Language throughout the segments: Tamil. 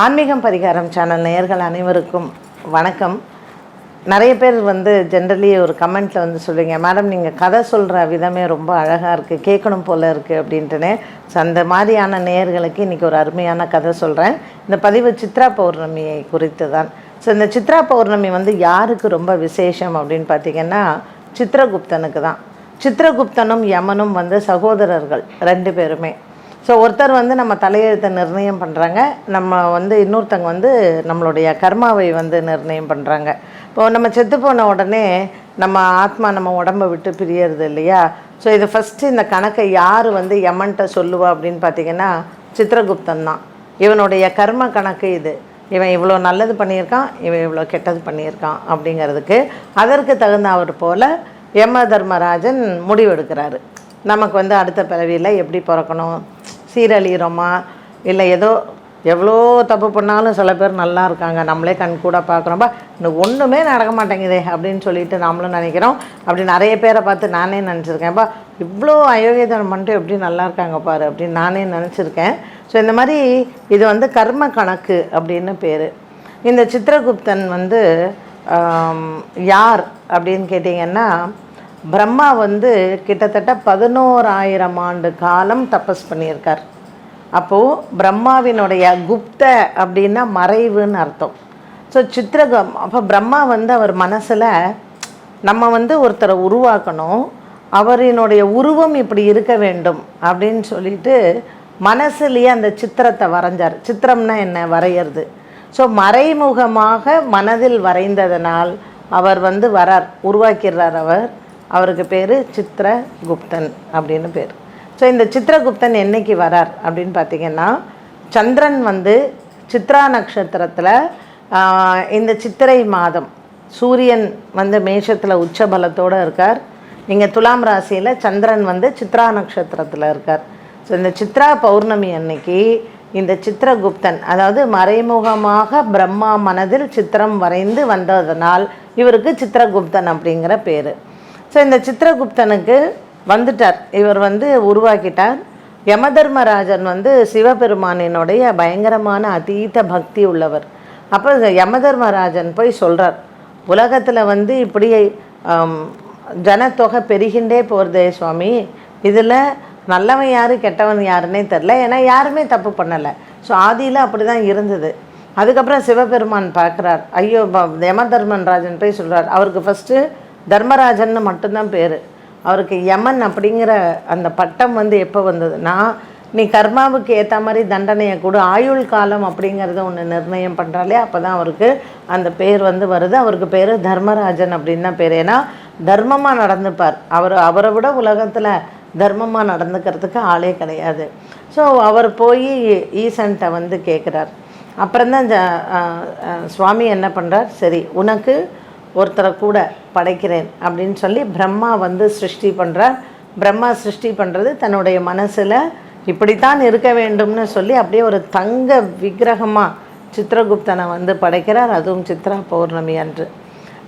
ஆன்மீகம் பரிகாரம் சேனல் நேயர்கள் அனைவருக்கும் வணக்கம். நிறைய பேர் வந்து ஜென்ரலி ஒரு கமெண்ட்டில் வந்து சொல்லுவீங்க மேடம் நீங்கள் கதை சொல்கிற விதமே ரொம்ப அழகாக இருக்குது கேட்கணும் போல் இருக்குது அப்படின்ட்டுனே. ஸோ அந்த மாதிரியான நேயர்களுக்கு இன்றைக்கி ஒரு அருமையான கதை சொல்கிறேன் இந்த பதிவு சித்ரா பௌர்ணமியை குறித்து தான் ஸோ இந்த சித்ரா பௌர்ணமி வந்து யாருக்கு ரொம்ப விசேஷம் அப்படின்னு பார்த்தீங்கன்னா சித்ரகுப்தனுக்கு தான். சித்ரகுப்தனும் யமனும் வந்து சகோதரர்கள் ரெண்டு பேருமே. ஸோ ஒருத்தர் வந்து நம்ம தலையெழுத்தை நிர்ணயம் பண்ணுறாங்க நம்ம வந்து இன்னொருத்தங்க வந்து நம்மளுடைய கர்மாவை வந்து நிர்ணயம் பண்ணுறாங்க இப்போ நம்ம செத்து போன உடனே நம்ம ஆத்மா நம்ம உடம்பை விட்டு பிரியறது இல்லையா? ஸோ இது ஃபஸ்ட்டு இந்த கணக்கை யார் வந்து யமன்ட்ட சொல்லுவா அப்படின்னு பார்த்தீங்கன்னா சித்திரகுப்தன் தான். இவனுடைய கர்ம கணக்கு இது. இவன் இவ்வளோ நல்லது பண்ணியிருக்கான் இவன் இவ்வளோ கெட்டது பண்ணியிருக்கான் அப்படிங்கிறதுக்கு அதற்கு தகுந்த அவர் போல் யம தர்மராஜன் முடிவெடுக்கிறாரு. நமக்கு வந்து அடுத்த பிறவியில் எப்படி பிறக்கணும்? சீரழிகிறோமா இல்லை ஏதோ எவ்வளோ தப்பு பண்ணாலும் சில பேர் நல்லா இருக்காங்க நம்மளே கண் கூட பார்க்குறோம்பா இன்னும் ஒன்றுமே நடக்க மாட்டேங்குதே அப்படின்னு சொல்லிட்டு நாமளும் நினைக்கிறோம். அப்படி நிறைய பேரை பார்த்து நானே நினச்சிருக்கேன்ப்பா இவ்வளோ அயோக்கியதனம் பண்ணிட்டு எப்படி நல்லா இருக்காங்க பாரு அப்படின்னு நானே நினச்சிருக்கேன். ஸோ இந்த மாதிரி இது வந்து கர்ம கணக்கு அப்படின்னு பேர். இந்த சித்திரகுப்தன் வந்து யார் அப்படின்னு கேட்டிங்கன்னா பிரம்மா வந்து கிட்டத்தட்ட பதினோராயிரம் ஆண்டு காலம் தபஸ் பண்ணியிருக்கார். அப்போது பிரம்மாவினுடைய குப்த அப்படின்னா மறைவுன்னு அர்த்தம். ஸோ சித்திரகம் அப்போ பிரம்மா வந்து அவர் மனசில் நம்ம வந்து ஒருத்தரை உருவாக்கணும் அவரினுடைய உருவம் இப்படி இருக்க வேண்டும் அப்படின்னு சொல்லிட்டு மனசுலேயே அந்த சித்திரத்தை வரைஞ்சார். சித்திரம்னா என்ன? வரைகிறது ஸோ மறைமுகமாக மனதில் வரைந்ததனால் அவர் வந்து வரார் உருவாக்கிறார் அவர். அவருக்கு பேர் சித்திரகுப்தன் அப்படின்னு பேர். ஸோ இந்த சித்திரகுப்தன் என்னைக்கு வரார் அப்படின்னு பார்த்தீங்கன்னா சந்திரன் வந்து சித்ரா நட்சத்திரத்தில் இந்த சித்திரை மாதம் சூரியன் வந்து மேஷத்தில் உச்ச பலத்தோடு இருக்கார். இங்கே துலாம் ராசியில் சந்திரன் வந்து சித்ரா நட்சத்திரத்தில் இருக்கார். ஸோ இந்த சித்ரா பௌர்ணமி அன்னைக்கு இந்த சித்திரகுப்தன் அதாவது மறைமுகமாக பிரம்மா மனதில் சித்திரம் வரைந்து வந்ததனால் இவருக்கு சித்திரகுப்தன் அப்படிங்கிற பேர். ஸோ இந்த சித்திரகுப்தனுக்கு வந்துட்டார். இவர் வந்து உருவாக்கிட்டார். யமதர்மராஜன் வந்து சிவபெருமானினுடைய பயங்கரமான அதீத பக்தி உள்ளவர். அப்போ யமதர்மராஜன் போய் சொல்கிறார் உலகத்தில் வந்து இப்படி ஜனத்தொகை பெருகின்றே போகிறதே சுவாமி. இதில் நல்லவன் யார் கெட்டவன் யாருன்னே தெரில ஏன்னா யாருமே தப்பு பண்ணலை. ஸோ ஆதியில் அப்படி தான் இருந்தது. அதுக்கப்புறம் சிவபெருமான் பார்க்குறார். ஐயோ ப- யமதர்மன் ராஜன் போய் சொல்கிறார் அவருக்கு ஃபஸ்ட்டு தர்மராஜன்னு மட்டும்தான் பேர். அவருக்கு யமன் அப்படிங்கிற அந்த பட்டம் வந்து எப்போ வந்ததுன்னா நீ கர்மாவுக்கு ஏற்ற மாதிரி தண்டனையை கொடு. ஆயுள் காலம் அப்படிங்கிறத ஒன்று நிர்ணயம் பண்ணுறாலே அப்போ தான் அவருக்கு அந்த பேர் வந்து வருது. அவருக்கு பேர் தர்மராஜன் அப்படின்னு தான் பேர். ஏன்னா தர்மமாக நடந்துப்பார். அவர் அவரை விட உலகத்தில் தர்மமாக நடந்துக்கிறதுக்கு ஆளே கிடையாது. ஸோ அவர் போய் ஈசன்ட்ட வந்து கேட்குறார் அப்புறம்தான் ஜ- சுவாமி என்ன பண்ணுறார் சரி உனக்கு ஒருத்தரை கூட படைக்கிறேன் அப்படின்னு சொல்லி பிரம்மா வந்து சிருஷ்டி பண்ணுறார் பிரம்மா சிருஷ்டி பண்ணுறது தன்னுடைய மனசில் இப்படித்தான் இருக்க வேண்டும்னு சொல்லி அப்படியே ஒரு தங்க விக்கிரகமாக சித்திரகுப்தனை வந்து படைக்கிறார். அதுவும் சித்ரா பௌர்ணமி அன்று.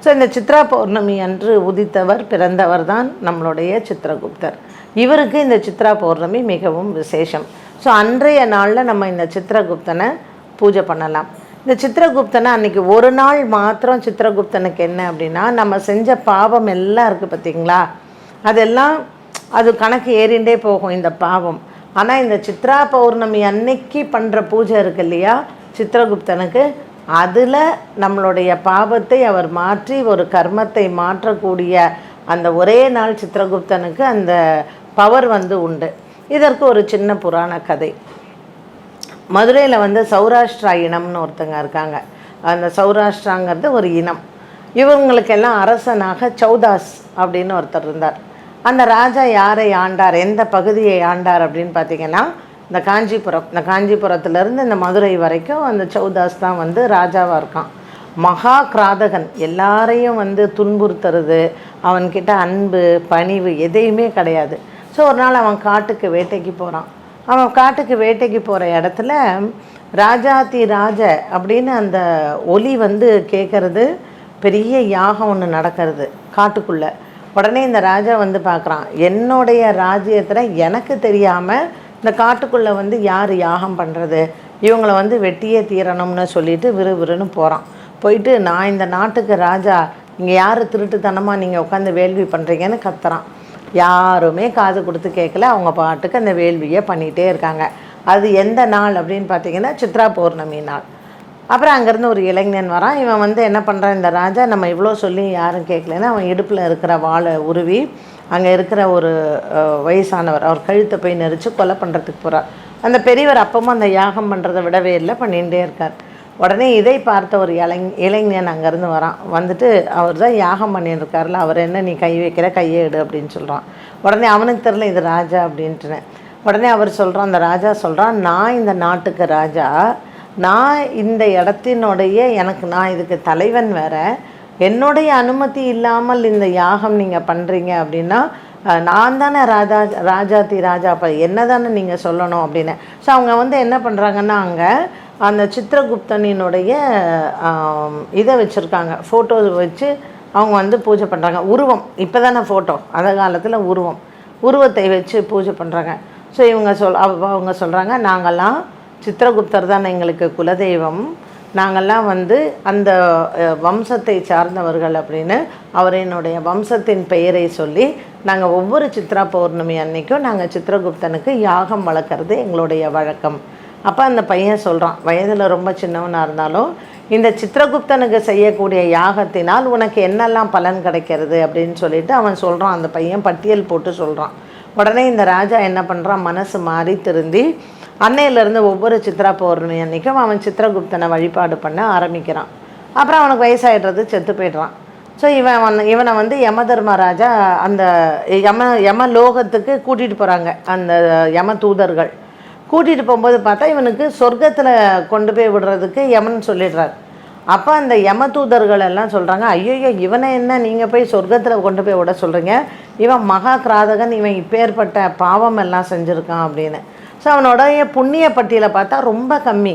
ஸோ இந்த சித்ரா பௌர்ணமி அன்று உதித்தவர் பிறந்தவர் தான் நம்மளுடைய சித்திரகுப்தர் இவருக்கு இந்த சித்ரா பௌர்ணமி மிகவும் விசேஷம். ஸோ அன்றைய நாளில் நம்ம இந்த சித்திரகுப்தனை பூஜை பண்ணலாம். இந்த சித்திரகுப்தனை அன்றைக்கி ஒரு நாள் மாத்திரம் சித்திரகுப்தனுக்கு என்ன அப்படின்னா நம்ம செஞ்ச பாவம் எல்லாம் இருக்குது பார்த்தீங்களா அதெல்லாம் அது கணக்கு ஏறிண்டே போகும் இந்த பாவம். ஆனால் இந்த சித்ரா பௌர்ணமி அன்னைக்கு பண்ணுற பூஜை இருக்கு இல்லையா சித்திரகுப்தனுக்கு அதில் நம்மளுடைய பாவத்தை அவர் மாற்றி ஒரு கர்மத்தை மாற்றக்கூடிய அந்த ஒரே நாள் சித்திரகுப்தனுக்கு அந்த பவர் வந்து உண்டு. இதற்கு ஒரு சின்ன புராண கதை. மதுரையில் வந்து சௌராஷ்டிரா இனம்னு ஒருத்தங்க இருக்காங்க. அந்த சௌராஷ்டிராங்கிறது ஒரு இனம். இவங்களுக்கெல்லாம் அரசனாக சௌதாஸ் அப்படின்னு ஒருத்தர் இருந்தார். அந்த ராஜா யாரை ஆண்டார்? எந்த பகுதியை ஆண்டார் அப்படின்னு பார்த்தீங்கன்னா இந்த காஞ்சிபுரம். இந்த காஞ்சிபுரத்துலேருந்து இந்த மதுரை வரைக்கும் அந்த சௌதாஸ் தான் வந்து ராஜாவாக இருக்கான். மகா கிராதகன் எல்லாரையும் வந்து துன்புறுத்துறது அவன்கிட்ட அன்பு பணிவு எதையுமே கிடையாது. ஸோ ஒரு நாள் அவன் காட்டுக்கு வேட்டைக்கு போகிறான் அவன் காட்டுக்கு வேட்டைக்கு போகிற இடத்துல ராஜாதி ராஜ அப்படின்னு அந்த ஒலி வந்து கேட்கறது பெரிய யாகம் ஒன்று நடக்கிறது காட்டுக்குள்ளே. உடனே இந்த ராஜா வந்து பார்க்குறான் என்னுடைய ராஜ்யத்தில் எனக்கு தெரியாமல் இந்த காட்டுக்குள்ளே வந்து யார் யாகம் பண்ணுறது இவங்களை வந்து வெட்டியே தீரணும்னு சொல்லிட்டு விறுவிறுன்னு போகிறான் போயிட்டு நான் இந்த நாட்டுக்கு ராஜா இங்கே யார் திருட்டுத்தனமாக நீங்கள் உட்காந்து வேள்வி பண்ணுறீங்கன்னு கத்துறான். யாருமே காது கொடுத்து கேட்கல. அவங்க பாட்டுக்கு அந்த வேள்வியை பண்ணிகிட்டே இருக்காங்க. அது எந்த நாள் அப்படின்னு பார்த்தீங்கன்னா சித்ரா பௌர்ணமி நாள். அப்புறம் அங்கேருந்து ஒரு இளைஞன் வரான். இவன் வந்து என்ன பண்ணுறான் இந்த ராஜா நம்ம இவ்வளோ சொல்லி யாரும் கேட்கலன்னா அவன் இடுப்பில் இருக்கிற வாளை உருவி அங்கே இருக்கிற ஒரு வயசானவர் அவர் கழுத்தை போய் நெரிச்சு கொலை பண்ணுறதுக்கு போகிறார் அந்த பெரியவர் அப்பவும் அந்த யாகம் பண்ணுறதை விடவே இல்லை பண்ணிகிட்டே இருக்கார். உடனே இதை பார்த்த ஒரு இளைஞ இளைஞன் அங்கேருந்து வரான். வந்துட்டு அவர் தான் யாகம் பண்ணியிருக்காருல அவர் என்ன நீ கை வைக்கிற கையை எடு அப்படின்னு சொல்கிறான் உடனே அவனுக்கு தெரில இது ராஜா அப்படின்ட்டுன்னு. உடனே அவர் சொல்கிறான் அந்த ராஜா சொல்கிறான் நான் இந்த நாட்டுக்கு ராஜா நான் இந்த இடத்தினுடைய எனக்கு நான் இதுக்கு தலைவன் வேற. என்னுடைய அனுமதி இல்லாமல் இந்த யாகம் நீங்கள் பண்ணுறீங்க அப்படின்னா நான் தானே ராஜா ராஜாதி ராஜா அப்போ என்ன தானே நீங்கள் சொல்லணும் அப்படின்னு. ஸோ அவங்க வந்து என்ன பண்ணுறாங்கன்னா அங்கே அந்த சித்திரகுப்தனினுடைய இதை வச்சுருக்காங்க. ஃபோட்டோ வச்சு அவங்க வந்து பூஜை பண்ணுறாங்க உருவம். இப்போ தானே ஃபோட்டோ அந்த காலத்தில் உருவம். உருவத்தை வச்சு பூஜை பண்ணுறாங்க ஸோ இவங்க சொல் அவ- அவங்க சொல்கிறாங்க நாங்கள்லாம் சித்திரகுப்தர் தான் எங்களுக்கு குலதெய்வம். நாங்கள்லாம் வந்து அந்த வம்சத்தை சார்ந்தவர்கள் அப்படின்னு அவரினுடைய வம்சத்தின் பெயரை சொல்லி நாங்கள் ஒவ்வொரு சித்ரா பௌர்ணமி அன்னைக்கும் நாங்கள் சித்திரகுப்தனுக்கு யாகம் வளர்க்குறது எங்களுடைய வழக்கம். அப்போ அந்த பையன் சொல்கிறான் வயதில் ரொம்ப சின்னவனாக இருந்தாலும் இந்த சித்திரகுப்தனுக்கு செய்யக்கூடிய யாகத்தினால் உனக்கு என்னெல்லாம் பலன் கிடைக்கிறது அப்படின்னு சொல்லிட்டு அவன் சொல்கிறான் அந்த பையன் பட்டியல் போட்டு சொல்கிறான் உடனே இந்த ராஜா என்ன பண்ணுறான் மனசு மாறி திருந்தி அன்னையிலேருந்து ஒவ்வொரு சித்ரா பௌர்ணமி அன்னைக்கும் அவன் சித்திரகுப்தனை வழிபாடு பண்ண ஆரம்பிக்கிறான். அப்புறம் அவனுக்கு வயசாயிடுறது செத்து போயிடுறான். ஸோ இவன் வந்து இவனை வந்து யம தர்மராஜா அந்த யம யம லோகத்துக்கு கூட்டிகிட்டு போகிறாங்க அந்த யம தூதர்கள். கூட்டிகிட்டு போகும்போது பார்த்தா இவனுக்கு சொர்க்கத்தில் கொண்டு போய் விடுறதுக்கு யமன் சொல்லிடுறார். அப்போ அந்த யம தூதர்கள் எல்லாம் சொல்கிறாங்க ஐயோ இவனை என்ன நீங்கள் போய் சொர்க்கத்தில் கொண்டு போய் விட சொல்கிறீங்க இவன் மகா கிராதகன் இவன் இப்பேற்பட்ட பாவம் எல்லாம் செஞ்சுருக்கான் அப்படின்னு. ஸோ அவனோடைய புண்ணிய பட்டியலை பார்த்தா ரொம்ப கம்மி.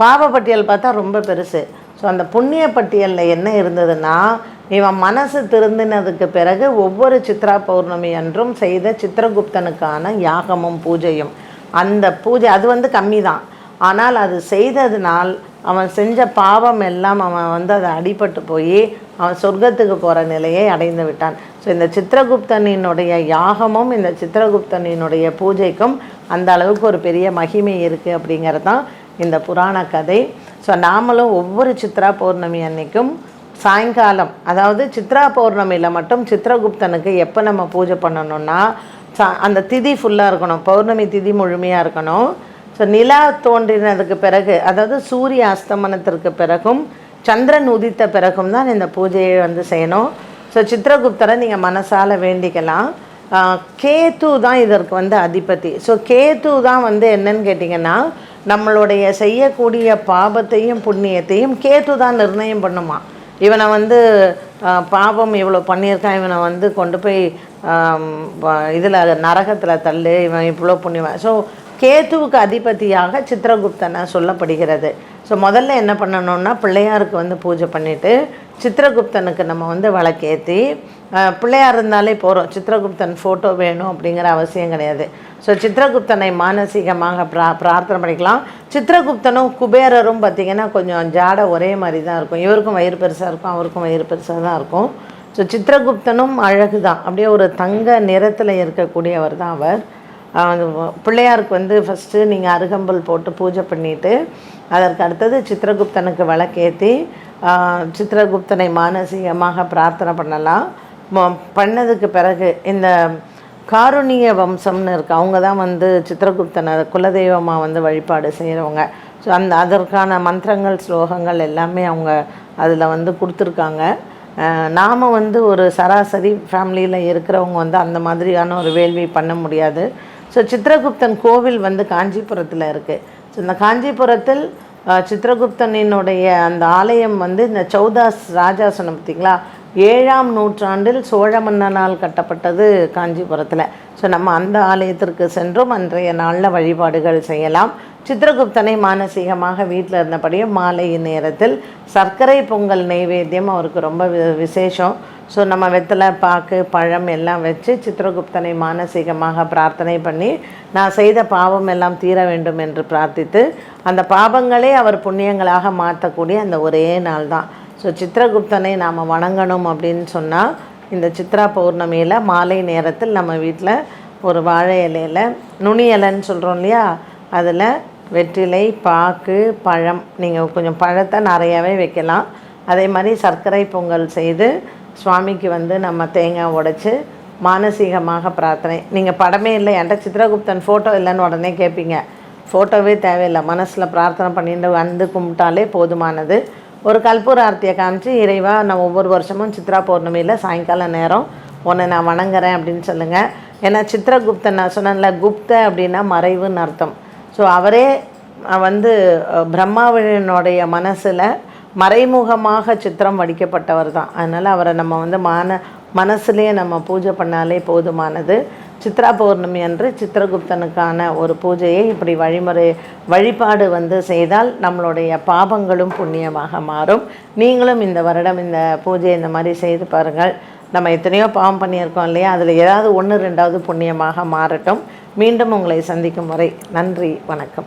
பாவ பட்டியல் பார்த்தா ரொம்ப பெருசு. ஸோ அந்த புண்ணிய பட்டியலில் என்ன இருந்ததுன்னா இவன் மனசு திருந்தினதுக்கு பிறகு ஒவ்வொரு சித்ரா பௌர்ணமி அன்றும் செய்த சித்திரகுப்தனுக்கான யாகமும் பூஜையும். அந்த பூஜை அது வந்து கம்மி தான் ஆனால் அது செய்ததுனால் அவன் செஞ்ச பாவம் எல்லாம் அவன் வந்து அதை அடிபட்டு போய் அவன் சொர்க்கத்துக்கு போகிற நிலையை அடைந்து விட்டான். ஸோ இந்த சித்திரகுப்தனினுடைய யாகமும் இந்த சித்திரகுப்தனினுடைய பூஜைக்கும் அந்த அளவுக்கு ஒரு பெரிய மகிமை இருக்குது அப்படிங்கிறது தான் இந்த புராண கதை. ஸோ நாமளும் ஒவ்வொரு சித்ரா பௌர்ணமி அன்னைக்கும் சாயங்காலம் அதாவது சித்ரா பௌர்ணமியில் மட்டும் சித்திரகுப்தனுக்கு எப்போ நம்ம பூஜை பண்ணணும்னா சா அந்த திதி ஃபுல்லாக இருக்கணும். பௌர்ணமி திதி முழுமையாக இருக்கணும். ஸோ நிலா தோன்றினதுக்கு பிறகு அதாவது சூரிய அஸ்தமனத்திற்கு பிறகும் சந்திரன் உதித்த பிறகும் தான் இந்த பூஜையை வந்து செய்யணும். ஸோ சித்திரகுப்தரை நீங்கள் மனசால் வேண்டிக்கலாம். கேத்து தான் இதற்கு வந்து அதிபதி. ஸோ கேத்து தான் வந்து என்னன்னு கேட்டிங்கன்னா நம்மளுடைய செய்யக்கூடிய பாபத்தையும் புண்ணியத்தையும் கேத்து தான் நிர்ணயம் பண்ணுமா? இவனை வந்து பாபம் பாவம் இவ்வளோ பண்ணியிருக்கான். இவனை வந்து கொண்டு போய் இதில் நரகத்தில் தள்ளு. இவன் இவ்வளோ புண்ணியவன் ஸோ கேத்துவுக்கு அதிபதியாக சித்திரகுப்தனை சொல்லப்படுகிறது. ஸோ முதல்ல என்ன பண்ணணும்னா பிள்ளையாருக்கு வந்து பூஜை பண்ணிவிட்டு சித்திரகுப்தனுக்கு நம்ம வந்து விளக்கேற்றி பிள்ளையார் இருந்தாலே போகிறோம் சித்திரகுப்தன் ஃபோட்டோ வேணும் அப்படிங்கிற அவசியம் கிடையாது. ஸோ சித்திரகுப்தனை மானசீகமாக பிரா பிரார்த்தனை பண்ணிக்கலாம் சித்திரகுப்தனும் குபேரரும் பார்த்திங்கன்னா கொஞ்சம் ஜாடை ஒரே மாதிரி தான் இருக்கும் இவருக்கும் வயிறு பெருசாக இருக்கும் அவருக்கும் வயிறு பெருசாக தான் இருக்கும் ஸோ சித்திரகுப்தனும் அழகு தான் அப்படியே ஒரு தங்க நிறத்தில் இருக்கக்கூடியவர் தான் அவர் பிள்ளையாருக்கு வந்து ஃபஸ்ட்டு நீங்கள் அருகம்பல் போட்டு பூஜை பண்ணிவிட்டு அதற்கு அடுத்தது சித்திரகுப்தனுக்கு விளக்கேற்றி சித்திரகுப்தனை மானசீகமாக பிரார்த்தனை பண்ணலாம். பண்ணதுக்கு பிறகு இந்த காருணிய வம்சம்னு இருக்கு. அவங்க தான் வந்து சித்திரகுப்தனை குலதெய்வமாக வந்து வழிபாடு செய்கிறவங்க ஸோ அந்த அதற்கான மந்திரங்கள் ஸ்லோகங்கள் எல்லாமே அவங்க அதில் வந்து கொடுத்துருக்காங்க. நாம் வந்து ஒரு சராசரி ஃபேமிலியில் இருக்கிறவங்க வந்து அந்த மாதிரியான ஒரு வேள்வி பண்ண முடியாது. ஸோ சித்திரகுப்தன் கோவில் வந்து காஞ்சிபுரத்தில் இருக்குது ஸோ இந்த காஞ்சிபுரத்தில் சித்திரகுப்தனினுடைய அந்த ஆலயம் வந்து இந்த சௌதாஸ் ராஜா சொன்ன ஏழாம் நூற்றாண்டில் சோழ மன்னனால் கட்டப்பட்டது காஞ்சிபுரத்தில். ஸோ நம்ம அந்த ஆலயத்திற்கு சென்றும். அன்றைய நாளில் வழிபாடுகள் செய்யலாம். சித்திரகுப்தனை மானசீகமாக வீட்டில் இருந்தபடியே மாலை நேரத்தில் சர்க்கரை பொங்கல் நெய்வேத்தியம் அவருக்கு ரொம்ப வி- விசேஷம். ஸோ நம்ம வெத்தலை பாக்கு பழம் எல்லாம் வச்சு சித்திரகுப்தனை மானசீகமாக பிரார்த்தனை பண்ணி நான் செய்த பாவம் எல்லாம் தீர வேண்டும் என்று பிரார்த்தித்து அந்த பாவங்களே அவர் புண்ணியங்களாக மாற்றக்கூடிய அந்த ஒரே நாள் தான் ஸோ சித்திரகுப்தனை நாம் வணங்கணும் அப்படின்னு சொன்னால் இந்த சித்ரா பௌர்ணமியில் மாலை நேரத்தில் நம்ம வீட்டில் ஒரு வாழை இலையில் நுனி இலைன்னு சொல்கிறோம் இல்லையா? அதில் வெற்றிலை பாக்கு பழம் நீங்கள் கொஞ்சம் பழத்தை நிறையாவே வைக்கலாம். அதே மாதிரி சர்க்கரை பொங்கல் செய்து சுவாமிக்கு வந்து நம்ம தேங்காய் உடைச்சி மானசீகமாக பிரார்த்தனை. நீங்கள் படமே இல்லை என்கிட்ட சித்ரகுப்தன் ஃபோட்டோ இல்லைன்னு உடனே கேட்பீங்க ஃபோட்டோவே தேவையில்லை. மனசில் பிரார்த்தனை பண்ணிட்டு வந்து கும்பிட்டாலே போதுமானது. ஒரு கற்பூர ஆர்த்தியை காமிச்சு இறைவா நான் ஒவ்வொரு வருஷமும் சித்ரா பௌர்ணமியில் சாயங்கால நேரம் உன்னை நான் வணங்குறேன் அப்படின்னு சொல்லுங்கள் ஏன்னா சித்திரகுப்தன் நான் சொன்னேன்ல குப்த அப்படின்னா மறைவுன்னு அர்த்தம். ஸோ அவரே வந்து அஹ், பிரம்மாவினுடைய மனசில் மறைமுகமாக சித்திரம் வடிக்கப்பட்டவர் தான். அதனால் அவரை நம்ம வந்து மான மனசுலேயே நம்ம பூஜை பண்ணாலே போதுமானது. சித்ரா பௌர்ணமி அன்று சித்திரகுப்தனுக்கான ஒரு பூஜையை இப்படி வழிமுறை வழிபாடு வந்து செய்தால் நம்மளுடைய பாபங்களும் புண்ணியமாக மாறும். நீங்களும் இந்த வருடம் இந்த பூஜை இந்த மாதிரி செய்து பாருங்கள். நம்ம எத்தனையோ பாவம் பண்ணியிருக்கோம் இல்லையா? அதில் ஏதாவது ஒன்று ரெண்டாவது புண்ணியமாக மாறட்டும். மீண்டும் உங்களை சந்திக்கும் வரை நன்றி வணக்கம்.